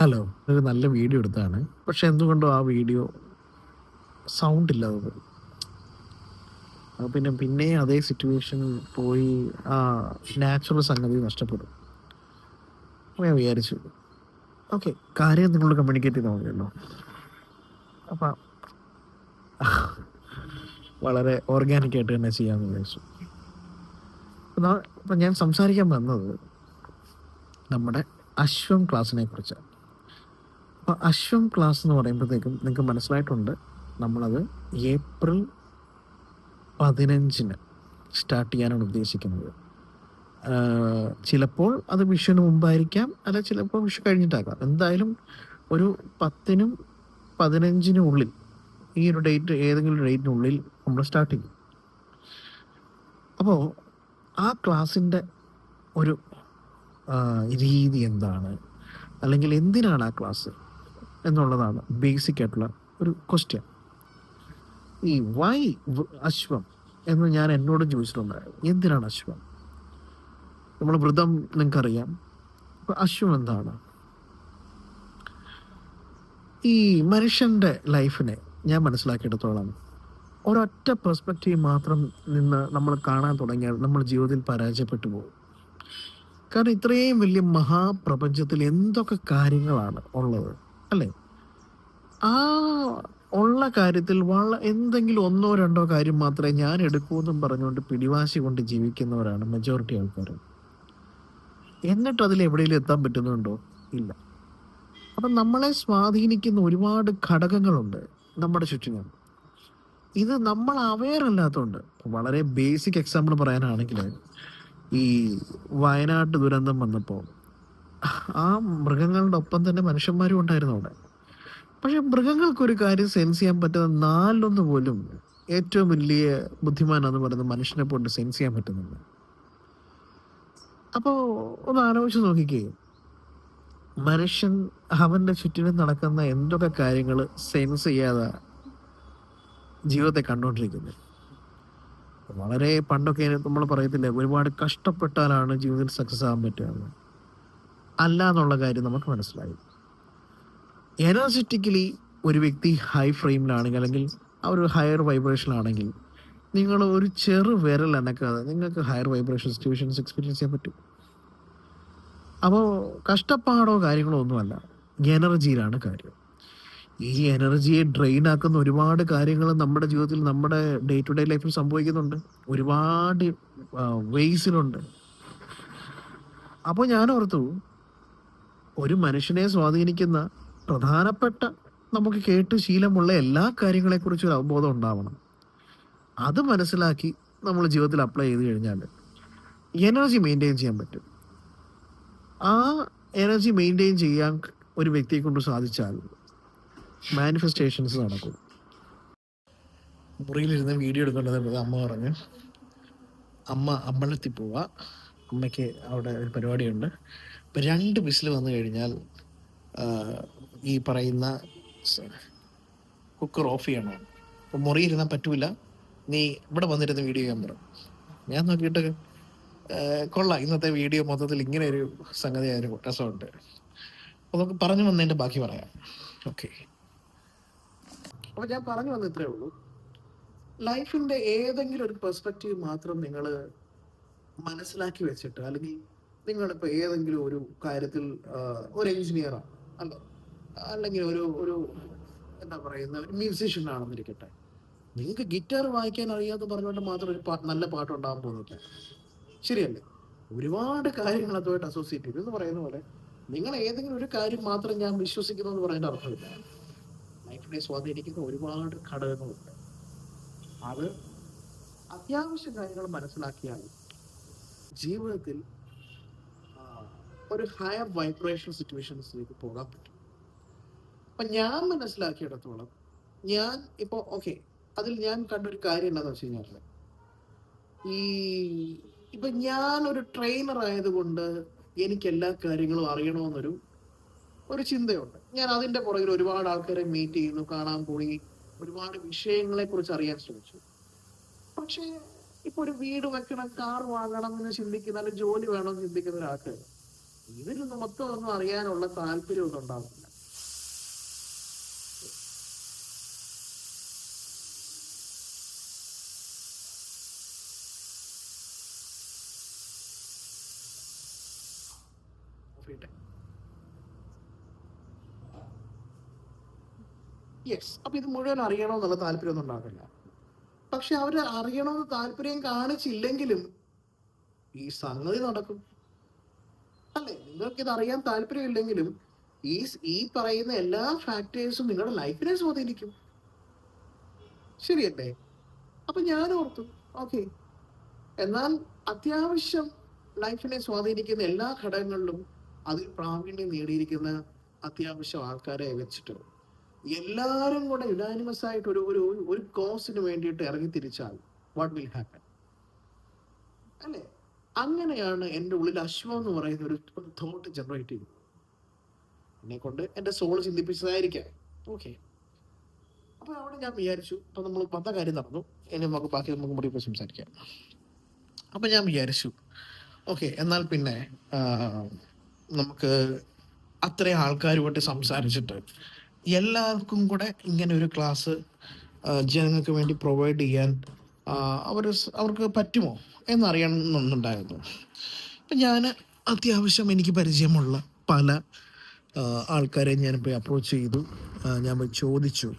Hello ഒരു നല്ല video എടുത്താണ് പക്ഷെ എന്തുകൊണ്ടോ ആ വീഡിയോ സൗണ്ട് ഇല്ലാതെ പോയി പിന്നെ പിന്നെ അതേ സിറ്റുവേഷൻ പോയി ആ നാച്ചുറൽ സംഗതി നഷ്ടപ്പെടും ഞാൻ വിചാരിച്ചു ഓക്കെ കാര്യം നിങ്ങൾ കമ്മ്യൂണിക്കേറ്റ് ചെയ്താൽ മതിയല്ലോ. അപ്പം വളരെ ഓർഗാനിക്കായിട്ട് തന്നെ ചെയ്യാമെന്ന് വിചാരിച്ചു. അപ്പം ഞാൻ സംസാരിക്കാൻ വന്നത് നമ്മുടെ അശ്വം ക്ലാസ്സിനെ കുറിച്ചാണ്. അപ്പോൾ അശ്വം ക്ലാസ് എന്ന് പറയുമ്പോഴത്തേക്കും നിങ്ങൾക്ക് മനസ്സിലായിട്ടുണ്ട്. നമ്മളത് ഏപ്രിൽ പതിനഞ്ചിന് സ്റ്റാർട്ട് ചെയ്യാനാണ് ഉദ്ദേശിക്കുന്നത്. ചിലപ്പോൾ അത് വിഷുവിന് മുമ്പായിരിക്കാം അല്ല ചിലപ്പോൾ വിഷു കഴിഞ്ഞിട്ടാക്കാം എന്തായാലും ഒരു പത്തിനും പതിനഞ്ചിനും ഉള്ളിൽ ഈ ഒരു ഡേറ്റ് ഏതെങ്കിലും ഡേറ്റിനുള്ളിൽ നമ്മൾ സ്റ്റാർട്ട് ചെയ്യും. അപ്പോൾ ആ ക്ലാസ്സിന്റെ ഒരു രീതി എന്താണ്? അല്ലെങ്കിൽ എന്തിനാണ് ആ ക്ലാസ്? എന്നുള്ളതാണ് ബേസിക് ആയിട്ടുള്ള ഒരു ക്വസ്റ്റ്യൻ ഈ വൈ അശ്വം എന്ന് ഞാൻ എന്നോട് ചോദിച്ചിട്ടുണ്ടായിരുന്നു. എന്തിനാണ് അശ്വം? നമ്മൾ വ്രതം നിങ്ങൾക്കറിയാം. അശ്വം എന്താണ്? ഈ മനുഷ്യന്റെ ലൈഫിനെ ഞാൻ മനസ്സിലാക്കിയെടുത്തോളം. ഒരൊറ്റ പെർസ്പെക്റ്റീവ് മാത്രം നിന്ന് നമ്മൾ കാണാൻ തുടങ്ങിയാൽ നമ്മൾ ജീവിതത്തിൽ പരാജയപ്പെട്ടു പോകും. കാരണം ഇത്രയും വലിയ മഹാപ്രപഞ്ചത്തിൽ എന്തൊക്കെ കാര്യങ്ങളാണ് ഉള്ളത്? അല്ലേ? ആ ഉള്ള കാര്യത്തിൽ വള എന്തെങ്കിലും ഒന്നോ രണ്ടോ കാര്യം മാത്രമേ ഞാൻ എടുക്കൂ എന്നും പറഞ്ഞുകൊണ്ട് പിടിവാശി കൊണ്ട് ജീവിക്കുന്നവരാണ് മെജോറിറ്റി ആൾക്കാർ എന്നിട്ട് അതിൽ എവിടെയെങ്കിലും എത്താൻ പറ്റുന്നുണ്ടോ? ഇല്ല. അപ്പം നമ്മളെ സ്വാധീനിക്കുന്ന ഒരുപാട് ഘടകങ്ങളുണ്ട് നമ്മുടെ ചുറ്റിനും. ഇത് നമ്മൾ അവെയർ അല്ലാത്തതുകൊണ്ട് വളരെ ബേസിക് എക്സാമ്പിൾ പറയാനാണെങ്കിൽ ഈ വയനാട്ട് ദുരന്തം വന്നപ്പോൾ ആ മൃഗങ്ങളുടെ ഒപ്പം തന്നെ മനുഷ്യന്മാരും ഉണ്ടായിരുന്നു അവിടെ. പക്ഷെ മൃഗങ്ങൾക്കൊരു കാര്യം സെൻസ് ചെയ്യാൻ പറ്റുന്ന നാലൊന്ന് പോലും ഏറ്റവും വലിയ ബുദ്ധിമാനാന്ന് പറയുന്നത് മനുഷ്യനെ കൊണ്ട് സെൻസ് ചെയ്യാൻ പറ്റുന്നുണ്ട് അപ്പോൾ ഒന്ന് ആലോചിച്ച് നോക്കിക്കേ. മനുഷ്യൻ അവന്റെ ചുറ്റിനും നടക്കുന്ന എന്തൊക്കെ കാര്യങ്ങൾ സെൻസ് ചെയ്യാതെ ജീവിതത്തെ കണ്ടുകൊണ്ടിരിക്കുന്നത് വളരെ പണ്ടൊക്കെ നമ്മൾ പറയത്തില്ല ഒരുപാട് കഷ്ടപ്പെട്ടാലാണ് ജീവിതത്തിൽ സക്സസ് ആകാൻ പറ്റുക അല്ല എന്നുള്ള കാര്യം നമുക്ക് മനസ്സിലായി. എനർജറ്റിക്കലി ഒരു വ്യക്തി ഹൈ ഫ്രെയിമിലാണെങ്കിൽ അല്ലെങ്കിൽ ഒരു ഹയർ വൈബ്രേഷനിലാണെങ്കിൽ നിങ്ങൾ ഒരു ചെറു വിരൽ അനക്കാതെ നിങ്ങൾക്ക് ഹയർ വൈബ്രേഷൻ സിറ്റുവേഷൻസ് എക്സ്പീരിയൻസ് ചെയ്യാൻ പറ്റും. അപ്പോൾ കഷ്ടപ്പാടോ കാര്യങ്ങളോ ഒന്നുമല്ല. എനർജിയിലാണ് കാര്യം. ഈ എനർജിയെ ഡ്രെയിൻ ആക്കുന്ന ഒരുപാട് കാര്യങ്ങൾ നമ്മുടെ ജീവിതത്തിൽ നമ്മുടെ ഡേ ടു ഡേ ലൈഫിൽ സംഭവിക്കുന്നുണ്ട് ഒരുപാട് വേസിലുണ്ട് അപ്പോൾ ഞാൻ ഓർത്തു ഒരു മനുഷ്യനെ സ്വാധീനിക്കുന്ന പ്രധാനപ്പെട്ട നമുക്ക് കേട്ട് ശീലമുള്ള എല്ലാ കാര്യങ്ങളെക്കുറിച്ചും ഒരു അവബോധം ഉണ്ടാവണം. അത് മനസ്സിലാക്കി നമ്മൾ ജീവിതത്തിൽ അപ്ലൈ ചെയ്ത് കഴിഞ്ഞാൽ എനർജി മെയിന്റെയിൻ ചെയ്യാൻ പറ്റും. ആ എനർജി മെയിന്റെയിൻ ചെയ്യാൻ ഒരു വ്യക്തിയെ കൊണ്ട് സാധിച്ചാൽ മാനിഫെസ്റ്റേഷൻസ് നടക്കും. മുറിയിലിരുന്ന് വീഡിയോ എടുക്കേണ്ടത് അമ്മ പറഞ്ഞു അമ്മ അമ്പലത്തിൽ പോവാ. അമ്മയ്ക്ക് അവിടെ ഒരു പരിപാടിയുണ്ട്. രണ്ട് വിസിൽ വന്നു കഴിഞ്ഞാൽ ഈ പറയുന്ന കുക്കർ ഓഫ് ചെയ്യണം? മുറി മുറിയിരുന്നാൽ പറ്റൂല. നീ ഇവിടെ വന്നിരുന്ന വീഡിയോ ഞാൻ പറഞ്ഞു ഞാൻ നോക്കിയിട്ട് കൊള്ളാം. ഇന്നത്തെ വീഡിയോ മൊത്തത്തിൽ ഇങ്ങനെ ഒരു സംഗതി ആയൊരു രസമുണ്ട്. അപ്പോൾ നമുക്ക് പറഞ്ഞു വന്നതിന്റെ ബാക്കി പറയാം. ഓക്കെ. അപ്പോൾ ഞാൻ പറഞ്ഞു വന്ന ഇത്രേ ഉള്ളൂ. ലൈഫിന്റെ ഏതെങ്കിലും ഒരു പെർസ്പെക്റ്റീവ് മാത്രം നിങ്ങൾ മനസ്സിലാക്കി വെച്ചിട്ട് അല്ലെങ്കിൽ നിങ്ങളിപ്പോൾ ഏതെങ്കിലും ഒരു കാര്യത്തിൽ ഒരു എഞ്ചിനീയറാണ് അല്ല അല്ലെങ്കിൽ ഒരു ഒരു എന്താ പറയുന്ന ഒരു മ്യൂസീഷ്യൻ ആണെന്നിരിക്കട്ടെ. നിങ്ങൾക്ക് ഗിറ്റാർ വായിക്കാൻ അറിയാതെ പറഞ്ഞുകൊണ്ട് മാത്രം ഒരു നല്ല പാട്ട് ഉണ്ടാകാൻ പോകുന്നില്ല. ശരിയല്ലേ? ഒരുപാട് കാര്യങ്ങൾ അതുമായിട്ട് അസോസിയേറ്റ് ചെയ്തു. എന്ന് പറയുന്ന പോലെ നിങ്ങൾ ഏതെങ്കിലും ഒരു കാര്യം മാത്രം ഞാൻ വിശ്വസിക്കുന്നു എന്ന് പറയേണ്ട അർത്ഥമില്ല. ലൈഫിനെ സ്വാധീനിക്കുന്ന ഒരുപാട് ഘടകങ്ങളുണ്ട്. അത് അത്യാവശ്യ കാര്യങ്ങൾ മനസ്സിലാക്കിയാൽ ജീവിതത്തിൽ ഒരു ഹയർ വൈബ്രേഷൻ സിറ്റുവേഷൻസിലേക്ക് പോകാൻ പറ്റും. അപ്പൊ ഞാൻ മനസ്സിലാക്കിയിടത്തോളം ഞാൻ ഇപ്പോ ഓക്കെ അതിൽ ഞാൻ കണ്ടൊരു കാര്യം എന്താണെന്ന് വെച്ച് കഴിഞ്ഞാൽ ഈ ഇപ്പൊ ഞാൻ ഒരു ട്രെയിനർ ആയതുകൊണ്ട് എനിക്ക് എല്ലാ കാര്യങ്ങളും അറിയണമെന്നൊരു ഒരു ചിന്തയുണ്ട്. ഞാൻ അതിന്റെ പുറകിൽ ഒരുപാട് ആൾക്കാരെ മീറ്റ് ചെയ്യുന്നു കാണാൻ പോയി ഒരുപാട് വിഷയങ്ങളെ കുറിച്ച് അറിയാൻ ശ്രമിച്ചു. പക്ഷേ ഇപ്പൊ ഒരു വീട് വെക്കണം കാർ വാങ്ങണം എന്ന് ചിന്തിക്കുന്ന അല്ലെങ്കിൽ ജോലി വേണം ചിന്തിക്കുന്ന ഒരാൾക്ക് ഇതിന് മൊത്തം ഒന്നും അറിയാനുള്ള താല്പര്യമൊന്നും ഉണ്ടാവില്ല യെസ് അപ്പൊ ഇത് മുഴുവൻ അറിയണമെന്നുള്ള താല്പര്യമൊന്നും ഉണ്ടാവില്ല പക്ഷെ അവർ അറിയണമെന്ന് താല്പര്യം കാണിച്ചില്ലെങ്കിലും ഈ സംഗതി നടക്കും. അല്ലേ നിങ്ങൾക്ക് ഇത് അറിയാൻ താല്പര്യമില്ലെങ്കിലും ഈ ഈ പറയുന്ന എല്ലാ ഫാക്ടേഴ്സും നിങ്ങളുടെ ലൈഫിനെ സ്വാധീനിക്കും. ശരിയല്ലേ? അപ്പൊ ഞാൻ ഓർത്തു ഓക്കെ എന്നാൽ അത്യാവശ്യം ലൈഫിനെ സ്വാധീനിക്കുന്ന എല്ലാ ഘടകങ്ങളിലും അതിൽ പ്രാവീണ്യം നേടിയിരിക്കുന്ന അത്യാവശ്യം ആൾക്കാരെ വെച്ചിട്ട് എല്ലാവരും കൂടെ യുനാനിമസ് ആയിട്ട് ഒരു ഒരു ഒരു കോസിന് വേണ്ടിയിട്ട് ഇറങ്ങി തിരിച്ചാൽ വാട്ട് വിൽ ഹാപ്പൻ അല്ലേ? അങ്ങനെയാണ് എന്റെ ഉള്ളിൽ അശ്വം എന്ന് പറയുന്ന ഒരു തോട്ട് ജനറേറ്റ് ചെയ്തത്. എന്നെ കൊണ്ട് എന്റെ സോൾ ചിന്തിപ്പിച്ചതായിരിക്കാം. ഓക്കെ അപ്പൊ അവിടെ ഞാൻ വിചാരിച്ചു അപ്പൊ നമ്മൾ വന്ന കാര്യം നടന്നു. ഇനി നമുക്ക് ബാക്കി നമുക്ക് മുടി പോയി സംസാരിക്കാം. അപ്പൊ ഞാൻ വിചാരിച്ചു ഓക്കെ എന്നാൽ പിന്നെ നമുക്ക് അത്രയും ആൾക്കാരുമായിട്ട് സംസാരിച്ചിട്ട് എല്ലാവർക്കും കൂടെ ഇങ്ങനെ ഒരു ക്ലാസ് ജനങ്ങൾക്ക് വേണ്ടി പ്രൊവൈഡ് ചെയ്യാൻ അവർ അവർക്ക് പറ്റുമോ എന്നറിയണമെന്നുണ്ടായിരുന്നു. അപ്പം ഞാൻ അത്യാവശ്യം എനിക്ക് പരിചയമുള്ള പല ആൾക്കാരെ പോയി അപ്രോച്ച് ചെയ്തു. ഞാൻ പോയി ചോദിച്ചു.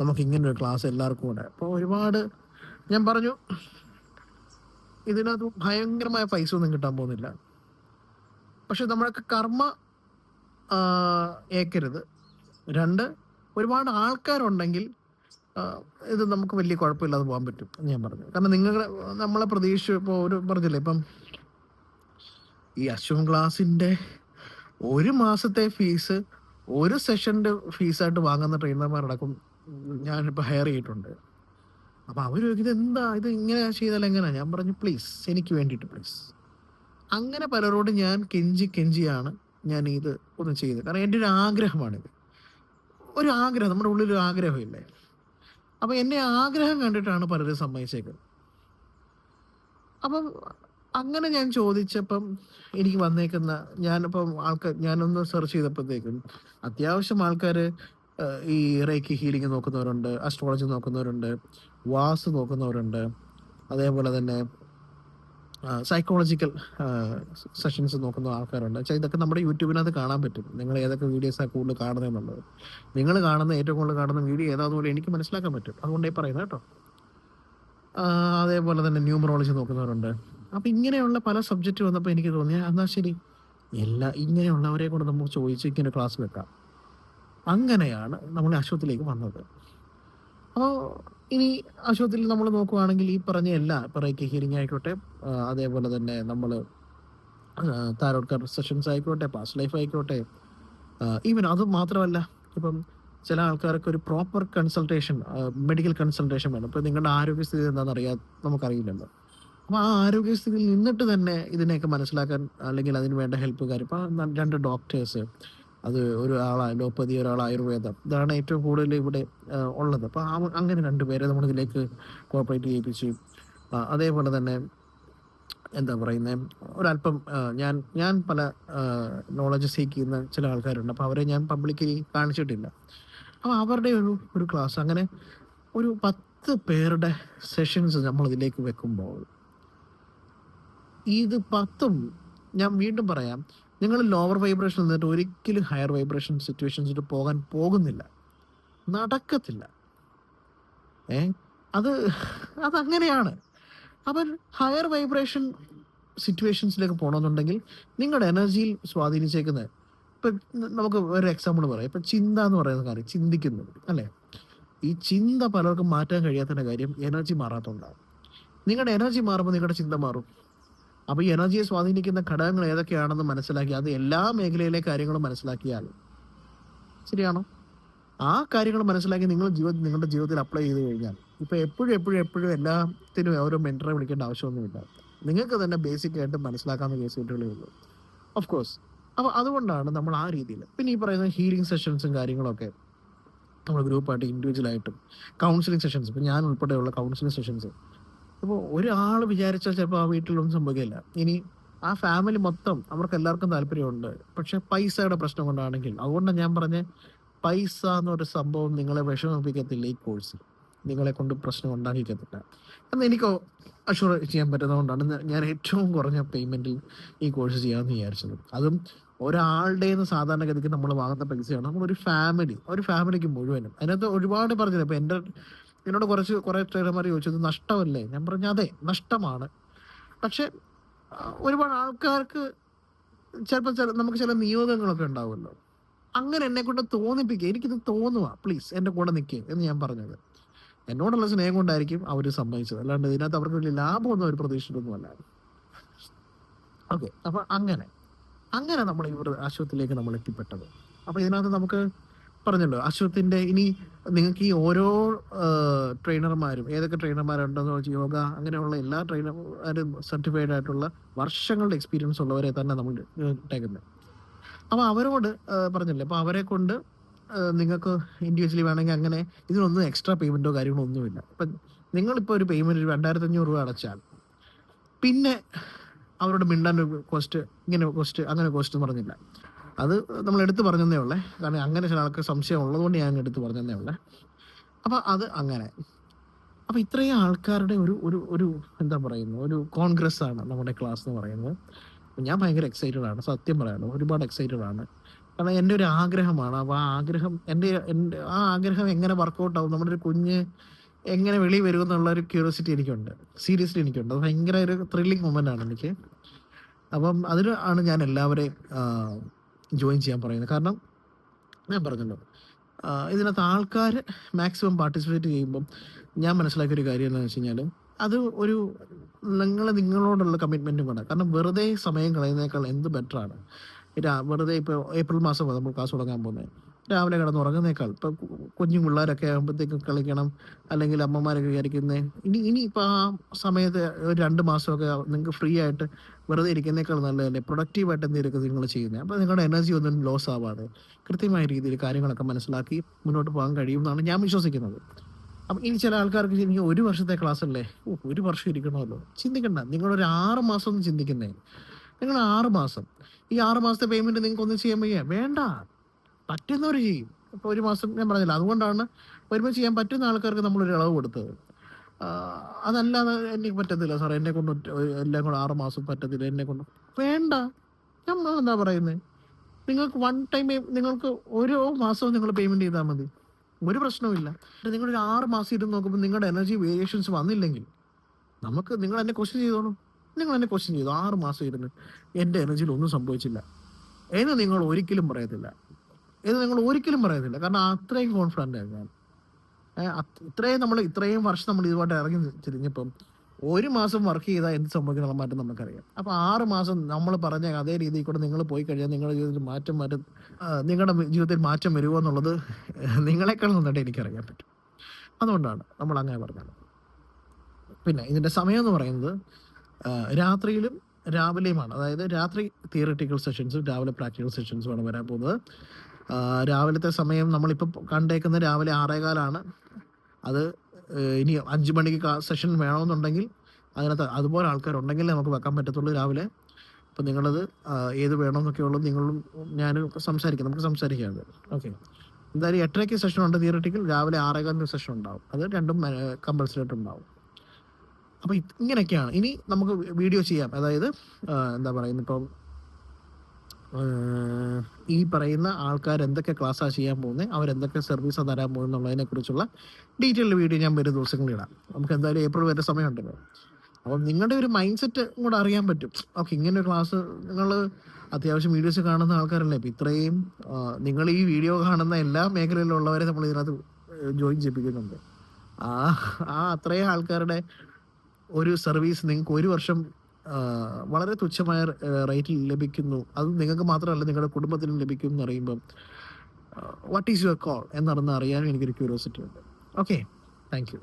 നമുക്ക് ഇങ്ങനെ ഒരു ക്ലാസ് എല്ലാവർക്കും കൂടെ അപ്പോൾ ഒരുപാട് ഞാൻ പറഞ്ഞു ഇതിനകത്ത് ഭയങ്കരമായ പൈസ ഒന്നും കിട്ടാൻ പോകുന്നില്ല. പക്ഷെ നമ്മളൊക്കെ കർമ്മ ഏക്കരുത്. രണ്ട് ഒരുപാട് ആൾക്കാരുണ്ടെങ്കിൽ ഇത് നമുക്ക് വലിയ കുഴപ്പമില്ലാതെ പോകാൻ പറ്റും ഞാൻ പറഞ്ഞു. കാരണം നിങ്ങളുടെ നമ്മളെ പ്രതീക്ഷ ഇപ്പോൾ ഒരു പറഞ്ഞില്ലേ ഇപ്പം ഈ അശ്വം ക്ലാസിന്റെ ഒരു മാസത്തെ ഫീസ് ഒരു സെഷന്റെ ഫീസായിട്ട് വാങ്ങുന്ന ട്രെയിനർമാരടക്കം ഞാനിപ്പോൾ ഹയർ ചെയ്തിട്ടുണ്ട്. അപ്പോൾ അവർ ഇത് എന്താ ഇത് ഇങ്ങനെ ചെയ്താൽ എങ്ങനെയാണ് ഞാൻ പറഞ്ഞു പ്ലീസ് എനിക്ക് വേണ്ടിയിട്ട് പ്ലീസ്. അങ്ങനെ പലരോടും ഞാൻ കെഞ്ചി കെഞ്ചിയാണ് ഞാൻ ഇത് ഒന്ന് ചെയ്തത്. കാരണം എന്റെ ഒരു ആഗ്രഹമാണിത്. ഒരു ആഗ്രഹം നമ്മുടെ ഉള്ളിൽ ഒരു ആഗ്രഹമില്ലേ? അപ്പം എന്നെ ആഗ്രഹം കണ്ടിട്ടാണ് പലരും സമ്മതിച്ചേക്കുന്നത്. അപ്പം അങ്ങനെ ഞാൻ ചോദിച്ചപ്പം എനിക്ക് വന്നേക്കുന്ന ഞാനിപ്പം ആൾക്കാർ ഞാനൊന്ന് സെർച്ച് ചെയ്തപ്പോഴത്തേക്കും അത്യാവശ്യം ആൾക്കാർ ഈ റേക്കി ഹീലിംഗ് നോക്കുന്നവരുണ്ട് അസ്ട്രോളജി നോക്കുന്നവരുണ്ട് വാസ് നോക്കുന്നവരുണ്ട് അതേപോലെ തന്നെ സൈക്കോളജിക്കൽ സെഷൻസ് നോക്കുന്ന ആൾക്കാരുണ്ട്. വെച്ചാൽ ഇതൊക്കെ നമ്മുടെ യൂട്യൂബിനകത്ത് കാണാൻ പറ്റും. നിങ്ങൾ ഏതൊക്കെ വീഡിയോസാണ് കൂടുതൽ കാണുന്നതെന്നുള്ളത് നിങ്ങൾ കാണുന്ന ഏറ്റവും കൂടുതൽ കാണുന്ന വീഡിയോ ഏതാണെന്ന് പോലും എനിക്ക് മനസ്സിലാക്കാൻ പറ്റും. അതുകൊണ്ടേ പറയുന്നത് കേട്ടോ. അതേപോലെ തന്നെ ന്യൂമറോളജി നോക്കുന്നവരുണ്ട്. അപ്പം ഇങ്ങനെയുള്ള പല സബ്ജക്റ്റ് വന്നപ്പോൾ എനിക്ക് തോന്നി എന്നാൽ ശരി? എല്ലാ ഇങ്ങനെയുള്ളവരെ കൊണ്ട് നമുക്ക് ചോദിച്ച് ഇങ്ങനെ ക്ലാസ് വെക്കാം. അങ്ങനെയാണ് നമ്മൾ ആശുപത്രിയിലേക്ക് വന്നത്. അപ്പോൾ ഇനി ആശുപത്രിയിൽ നമ്മൾ നോക്കുവാണെങ്കിൽ ഈ പറഞ്ഞ എല്ലാ ഇപ്പോൾ റേക്കി ആയിക്കോട്ടെ അതേപോലെ തന്നെ നമ്മൾ താരോട്ട് കാർഡ് സെഷൻസ് ആയിക്കോട്ടെ പാസ്റ്റ് ലൈഫ് ആയിക്കോട്ടെ ഈവൻ അത് മാത്രമല്ല ഇപ്പം ചില ആൾക്കാർക്ക് ഒരു പ്രോപ്പർ കൺസൾട്ടേഷൻ മെഡിക്കൽ കൺസൾട്ടേഷൻ വേണം. ഇപ്പം നിങ്ങളുടെ ആരോഗ്യസ്ഥിതി എന്താണെന്ന് അറിയാൻ നമുക്കറിയില്ലല്ലോ. അപ്പോൾ ആ ആരോഗ്യസ്ഥിതിയിൽ നിന്നിട്ട് തന്നെ ഇതിനെയൊക്കെ മനസ്സിലാക്കാൻ അല്ലെങ്കിൽ അതിന് വേണ്ട ഹെൽപ്പ് കാര്യം ഇപ്പം രണ്ട് ഡോക്ടേഴ്സ് അത് ഒരു ആൾ അലോപ്പതി ഒരാൾ ആയുർവേദം. ഇതാണ് ഏറ്റവും കൂടുതൽ ഇവിടെ ഉള്ളത്. അപ്പോൾ അങ്ങനെ രണ്ടുപേരെ നമ്മൾ ഇതിലേക്ക് കോപ്പറേറ്റ് ചെയ്യിപ്പിച്ചു അതേപോലെ തന്നെ എന്താ പറയുന്നത് ഒരല്പം ഞാൻ ഞാൻ പല നോളജ് സീക്കുന്ന ചില ആൾക്കാരുണ്ട്. അപ്പോൾ അവരെ ഞാൻ പബ്ലിക്കലി കാണിച്ചിട്ടില്ല. അപ്പോൾ അവരുടെ ഒരു ഒരു ക്ലാസ് അങ്ങനെ ഒരു പത്ത് പേരുടെ സെഷൻസ് നമ്മൾ ഇതിലേക്ക് വെക്കുമ്പോൾ ഇത് പത്തും ഞാൻ വീണ്ടും പറയാം നിങ്ങൾ ലോവർ വൈബ്രേഷൻ എന്നിട്ട് ഒരിക്കലും ഹയർ വൈബ്രേഷൻ സിറ്റുവേഷൻസിൽ പോകാൻ പോകുന്നില്ല. നടക്കത്തില്ല. ഏ? അത് അതങ്ങനെയാണ്. അപ്പം ഹയർ വൈബ്രേഷൻ സിറ്റുവേഷൻസിലേക്ക് പോകണമെന്നുണ്ടെങ്കിൽ നിങ്ങളുടെ എനർജിയിൽ സ്വാധീനിച്ചേക്കുന്നത് ഇപ്പം നമുക്ക് ഒരു എക്സാമ്പിൾ പറയാം. ഇപ്പം ചിന്ത എന്ന് പറയുന്ന കാര്യം ചിന്തിക്കുന്നത് അല്ലേ? ഈ ചിന്ത പലർക്കും മാറ്റാൻ കഴിയാത്തതിന്റെ കാര്യം എനർജി മാറാത്തതുകൊണ്ടാണ്. നിങ്ങളുടെ എനർജി മാറുമ്പോൾ നിങ്ങളുടെ ചിന്ത മാറും. അപ്പോൾ ഈ എനർജിയെ സ്വാധീനിക്കുന്ന ഘടകങ്ങൾ ഏതൊക്കെയാണെന്ന് മനസ്സിലാക്കി അത് എല്ലാ മേഖലയിലെ കാര്യങ്ങളും മനസ്സിലാക്കിയാൽ ശരിയാണോ? ആ കാര്യങ്ങൾ മനസ്സിലാക്കി നിങ്ങൾ ജീവിതത്തിൽ നിങ്ങളുടെ ജീവിതത്തിൽ അപ്ലൈ ചെയ്ത് കഴിഞ്ഞാൽ ഇപ്പോൾ എപ്പോഴും എപ്പോഴും എപ്പോഴും എല്ലാത്തിനും ഓരോ മെന്ററെ വിളിക്കേണ്ട ആവശ്യമൊന്നുമില്ല. നിങ്ങൾക്ക് തന്നെ ബേസിക് ആയിട്ട് മനസ്സിലാക്കാവുന്ന കേസ് കിട്ടുകളേ ഉള്ളൂ. ഓഫ് കോഴ്സ് അപ്പോൾ അതുകൊണ്ടാണ് നമ്മൾ ആ രീതിയിൽ പിന്നെ ഈ പറയുന്ന ഹീലിംഗ് സെഷൻസും കാര്യങ്ങളൊക്കെ നമ്മൾ ഗ്രൂപ്പായിട്ട് ഇൻഡിവിജ്വലായിട്ടും കൗൺസിലിംഗ് സെഷൻസ് ഇപ്പം ഞാൻ ഉൾപ്പെടെയുള്ള കൗൺസിലിംഗ് സെഷൻസ് അപ്പോൾ ഒരാൾ വിചാരിച്ചാൽ ചിലപ്പോൾ ആ വീട്ടിലൊന്നും സംഭവിക്കില്ല. ഇനി ആ ഫാമിലി മൊത്തം അവർക്ക് എല്ലാവർക്കും താല്പര്യമുണ്ട്. പക്ഷെ പൈസയുടെ പ്രശ്നം കൊണ്ടാണെങ്കിൽ അതുകൊണ്ടാണ് ഞാൻ പറഞ്ഞ പൈസ എന്നൊരു സംഭവം നിങ്ങളെ വിഷമിപ്പിക്കത്തില്ല ഈ കോഴ്സ് നിങ്ങളെ കൊണ്ട് പ്രശ്നം ഉണ്ടാക്കിക്കത്തില്ല. എന്ന് എനിക്ക് അഷുർ ചെയ്യാൻ പറ്റുന്നതുകൊണ്ടാണ് ഞാൻ- ഏറ്റവും കുറഞ്ഞ പേയ്മെന്റിൽ ഈ കോഴ്സ് ചെയ്യാമെന്ന് വിചാരിച്ചത്. അതും ഒരാളുടെ നിന്ന് സാധാരണഗതിക്ക് നമ്മൾ വാങ്ങുന്ന പൈസയാണ്. നമ്മളൊരു ഫാമിലി ഒരു ഫാമിലിക്ക് മുഴുവനും. അതിനകത്ത് ഒരുപാട് പറഞ്ഞില്ല ഇപ്പൊ എന്റെ എന്നോട് കുറച്ച് കുറേ ട്രേഡർമാർ ചോദിച്ചത് നഷ്ടമല്ലേ? ഞാൻ പറഞ്ഞു അതെ നഷ്ടമാണ്. പക്ഷെ ഒരുപാട് ആൾക്കാർക്ക് ചിലപ്പോൾ ചില നമുക്ക് ചില നിയോഗങ്ങളൊക്കെ ഉണ്ടാവുമല്ലോ. അങ്ങനെ എന്നെ കൊണ്ട് തോന്നിപ്പിക്കുക എനിക്കിത് തോന്നുക പ്ലീസ് എന്റെ കൂടെ നിൽക്കുക എന്ന് ഞാൻ പറഞ്ഞത്. എന്നോടുള്ള സ്നേഹം കൊണ്ടായിരിക്കും അവർ സമ്മതിച്ചത്. അല്ലാണ്ട് ഇതിനകത്ത് അവർക്ക് വലിയ ലാഭമൊന്നും അവർ പ്രതീക്ഷിച്ചിട്ടൊന്നുമല്ല. ഓക്കെ അപ്പൊ അങ്ങനെ. അങ്ങനെ നമ്മൾ ഈ ആശുപത്രിയിലേക്ക് നമ്മൾ എത്തിപ്പെട്ടത്. അപ്പൊ ഇതിനകത്ത് നമുക്ക് പറഞ്ഞല്ലോ അശ്വത്തിന്റെ ഇനി നിങ്ങൾക്ക് ഈ ഓരോ ട്രെയിനർമാരും ഏതൊക്കെ ട്രെയിനർമാരുണ്ടെന്ന് വെച്ചാൽ യോഗ അങ്ങനെയുള്ള എല്ലാ ട്രെയിനർമാരും സർട്ടിഫൈഡ് ആയിട്ടുള്ള വർഷങ്ങളുടെ എക്സ്പീരിയൻസ് ഉള്ളവരെ തന്നെ നമ്മൾ ഇട്ടേക്കുന്നത് അപ്പോൾ അവരോട് പറഞ്ഞില്ലേ അപ്പോൾ അവരെ കൊണ്ട് നിങ്ങൾക്ക് ഇൻഡിവിജ്വലി വേണമെങ്കിൽ അങ്ങനെ ഇതിനൊന്നും എക്സ്ട്രാ പേയ്മെന്റോ കാര്യങ്ങളോ ഒന്നുമില്ല. ഇപ്പം നിങ്ങളിപ്പോൾ ഒരു പേയ്മെന്റ് രണ്ടായിരത്തി അഞ്ഞൂറ് രൂപ അടച്ചാൽ പിന്നെ അവരോട് മിണ്ടാൻ കോസ്റ്റ് ഇങ്ങനെ കോസ്റ്റ് അങ്ങനെ കോസ്റ്റ് പറഞ്ഞില്ല. അത് നമ്മൾ എടുത്തു പറഞ്ഞതേ ഉള്ളേ. കാരണം അങ്ങനെ ചില ആൾക്ക് സംശയം ഉള്ളതുകൊണ്ട് ഞാൻ എടുത്തു പറഞ്ഞതേ ഉള്ളേ. അപ്പോൾ അത് അങ്ങനെ. അപ്പോൾ ഇത്രയും ആൾക്കാരുടെ ഒരു ഒരു ഒരു എന്താ പറയുന്നത്? ഒരു കോൺഗ്രസ് ആണ് നമ്മുടെ ക്ലാസ് എന്ന് പറയുന്നത്. ഞാൻ ഭയങ്കര എക്സൈറ്റഡ് ആണ്. സത്യം പറയാലോ ഒരുപാട് എക്സൈറ്റഡ് ആണ്. കാരണം എന്റെ ഒരു ആഗ്രഹമാണ്. അപ്പോൾ ആ ആഗ്രഹം എന്റെ എന്റെ ആ ആഗ്രഹം എങ്ങനെ വർക്കൗട്ട് ആവും? നമ്മുടെ ഒരു കുഞ്ഞ് എങ്ങനെ വെളി വരും എന്നുള്ള ഒരു ക്യൂരിയോസിറ്റി എനിക്കുണ്ട്. സീരിയസ്ലി എനിക്കുണ്ട്. അത് ഭയങ്കര ഒരു ത്രില്ലിങ് മൊമെന്റ് ആണ് എനിക്ക്. അപ്പം ആണ് ഞാൻ എല്ലാവരെയും ജോയിൻ ചെയ്യാൻ പറയുന്നത്. കാരണം ഞാൻ പറഞ്ഞല്ലോ ഇതിനകത്ത് ആൾക്കാർ മാക്സിമം പാർട്ടിസിപ്പേറ്റ് ചെയ്യുമ്പം ഞാൻ മനസ്സിലാക്കിയ ഒരു കാര്യം എന്താണെന്ന് വെച്ച് കഴിഞ്ഞാൽ അത് ഒരു നിങ്ങൾ നിങ്ങളോടുള്ള കമ്മിറ്റ്മെന്റും വേണം കാരണം വെറുതെ സമയം കളയുന്നതിനേക്കാൾ എന്ത് ബെറ്ററാണ് വെറുതെ ഇപ്പോൾ ഏപ്രിൽ മാസം നമ്മൾ ക്ലാസ് തുടങ്ങാൻ പോകുന്നത്. രാവിലെ കിടന്ന് ഉറങ്ങുന്നേക്കാൾ ഇപ്പം കുഞ്ഞു പിള്ളേരൊക്കെ ആകുമ്പോഴത്തേക്കും കളിക്കണം അല്ലെങ്കിൽ അമ്മമാരൊക്കെ വിചാരിക്കുന്നത് ഇനി ഇനി ഇപ്പം ആ സമയത്ത് ഒരു രണ്ട് മാസമൊക്കെ നിങ്ങൾക്ക് ഫ്രീ ആയിട്ട് വെറുതെ ഇരിക്കുന്നേക്കാൾ നല്ലതല്ലേ? പ്രൊഡക്റ്റീവായിട്ട് എന്തെങ്കിലും നിങ്ങൾ ചെയ്യുന്നത് അപ്പോൾ നിങ്ങളുടെ എനർജി ഒന്നും ലോസ് ആവാതെ കൃത്യമായ രീതിയിൽ കാര്യങ്ങളൊക്കെ മനസ്സിലാക്കി മുന്നോട്ട് പോകാൻ കഴിയുമെന്നാണ് ഞാൻ വിശ്വസിക്കുന്നത്. അപ്പം ഇനി ചില ആൾക്കാർക്ക് ഇനി ഒരു വർഷത്തെ ക്ലാസ് അല്ലേ? ഒരു വർഷം ഇരിക്കണമല്ലോ. ചിന്തിക്കണ്ട. നിങ്ങളൊരു ആറ് മാസം ഒന്ന് ചിന്തിക്കുന്നേ. നിങ്ങൾ ആറ് മാസം. ഈ ആറ് മാസത്തെ പേയ്മെന്റ് നിങ്ങൾക്ക് ഒന്നും ചെയ്യാൻ വയ്യ. വേണ്ട. പറ്റുന്നവർ ചെയ്യും. ഇപ്പോൾ ഒരു മാസം ഞാൻ പറഞ്ഞില്ല അതുകൊണ്ടാണ് ഒരുമിച്ച് ചെയ്യാൻ പറ്റുന്ന ആൾക്കാർക്ക് നമ്മൾ ഒരു ഇളവ് കൊടുത്തത്. അതല്ലാതെ എനിക്ക് പറ്റത്തില്ല സാറേ എന്നെ കൊണ്ട് എല്ലാം കൂടെ ആറ് മാസം പറ്റത്തില്ല എന്നെ കൊണ്ട്. വേണ്ട. ഞാൻ എന്താ പറയുന്നത് നിങ്ങൾക്ക് വൺ ടൈം നിങ്ങൾക്ക് ഓരോ മാസവും നിങ്ങൾ പേയ്മെന്റ് ചെയ്താൽ മതി. ഒരു പ്രശ്നവുമില്ല നിങ്ങൾ ഒരു ആറ് മാസം ഇരുന്ന് നോക്കുമ്പോൾ നിങ്ങളുടെ എനർജി വേരിയേഷൻസ് വന്നില്ലെങ്കിൽ നമുക്ക് നിങ്ങൾ എന്നെ ക്വസ്റ്റ്യൻ ചെയ്തോളൂ. നിങ്ങൾ എന്നെ ക്വസ്റ്റ്യൻ ചെയ്തു. ആറ് മാസം ഇരുന്ന് എന്റെ എനർജിയിൽ ഒന്നും സംഭവിച്ചില്ല. എന്ന് നിങ്ങൾ ഒരിക്കലും പറയത്തില്ല. എന്ന് നിങ്ങൾ ഒരിക്കലും പറയത്തില്ല. കാരണം അത്രയും കോൺഫിഡന്റ് ആയിരുന്നു ഞാൻ. ഇത്രയും നമ്മൾ ഇത്രയും വർഷം നമ്മൾ ഇതുമായിട്ട് ഇറങ്ങി തിരിഞ്ഞപ്പം ഒരു മാസം വർക്ക് ചെയ്താൽ എന്ത് സംഭവിക്കണം മാറ്റം നമുക്കറിയാം. അപ്പോൾ ആറ് മാസം നമ്മൾ പറഞ്ഞ അതേ രീതിയിൽ കൂടെ നിങ്ങൾ പോയി കഴിഞ്ഞാൽ നിങ്ങളുടെ ജീവിതത്തിൽ മാറ്റം മാറ്റം നിങ്ങളുടെ ജീവിതത്തിൽ മാറ്റം വരുമോ എന്നുള്ളത് നിങ്ങളെക്കാൾ നന്നായിട്ട് എനിക്കറിയാൻ പറ്റും. അതുകൊണ്ടാണ് നമ്മൾ അങ്ങനെ പറഞ്ഞത്. പിന്നെ ഇതിന്റെ സമയം എന്ന് പറയുന്നത് രാത്രിയിലും രാവിലെയുമാണ്. അതായത് രാത്രി തിയറിറ്റിക്കൽ സെഷൻസും രാവിലെ പ്രാക്ടിക്കൽ സെഷൻസുമാണ് വരാൻ പോകുന്നത്. രാവിലത്തെ സമയം നമ്മളിപ്പോൾ കണ്ടേക്കുന്ന രാവിലെ ആറേകാലാണ്. അത് ഇനി അഞ്ച് മണിക്ക് സെഷൻ വേണമെന്നുണ്ടെങ്കിൽ അതിനകത്ത് അതുപോലെ ആൾക്കാരുണ്ടെങ്കിൽ നമുക്ക് വെക്കാൻ പറ്റത്തുള്ളൂ രാവിലെ. അപ്പം നിങ്ങളത് ഏത് വേണമെന്നൊക്കെ ഉള്ളത് നിങ്ങളും ഞാനും ഒക്കെ സംസാരിക്കാം. നമുക്ക് സംസാരിക്കാം ഓക്കെ. എന്തായാലും എട്ടരയ്ക്ക് സെഷൻ ഉണ്ട് തിയറട്ടിക്കൽ രാവിലെ ആറേകാലിന് സെഷൻ ഉണ്ടാവും അത് രണ്ടും കമ്പൽസറി ആയിട്ട് ഉണ്ടാവും അപ്പോൾ ഇങ്ങനെയൊക്കെയാണ്. ഇനി നമുക്ക് വീഡിയോ ചെയ്യാം. അതായത് എന്താ പറയുന്നത് ഇപ്പം ഈ പറയുന്ന ആൾക്കാർ എന്തൊക്കെ ക്ലാസ്സാണ് ചെയ്യാൻ പോകുന്നത് അവരെന്തൊക്കെ സർവീസാണ് തരാൻ പോകുന്നത് എന്നുള്ളതിനെ കുറിച്ചുള്ള ഡീറ്റെയിൽഡ് വീഡിയോ ഞാൻ വരും ദിവസങ്ങളിൽ ഇടാം. നമുക്ക് എന്തായാലും ഏപ്രിൽ വരെ സമയമുണ്ടല്ലോ. അപ്പം നിങ്ങളുടെ ഒരു മൈൻഡ് സെറ്റ് കൂടെ അറിയാൻ പറ്റും. ഓക്കെ ഇങ്ങനെ ഒരു ക്ലാസ് നിങ്ങൾ അത്യാവശ്യം വീഡിയോസ് കാണുന്ന ആൾക്കാരല്ലേ. ഇപ്പം ഇത്രയും നിങ്ങൾ ഈ വീഡിയോ കാണുന്ന എല്ലാ മേഖലയിലുള്ളവരെ നമ്മൾ ഇതിനകത്ത് ജോയിൻ ചെയ്യിപ്പിക്കുന്നുണ്ട്. ആ ആ അത്രയും ആൾക്കാരുടെ ഒരു സർവീസ് നിങ്ങൾക്ക് ഒരു വർഷം വളരെ തുച്ഛമായ റേറ്റിൽ ലഭിക്കുന്നു. അത് നിങ്ങൾക്ക് മാത്രമല്ല നിങ്ങളുടെ കുടുംബത്തിനും ലഭിക്കും എന്ന് അറിയുമ്പം വാട്ട് ഈസ് യുവർ കോൾ എന്നറിഞ്ഞ് അറിയാൻ എനിക്കൊരു ക്യൂരിയോസിറ്റി ഉണ്ട്. Okay thank you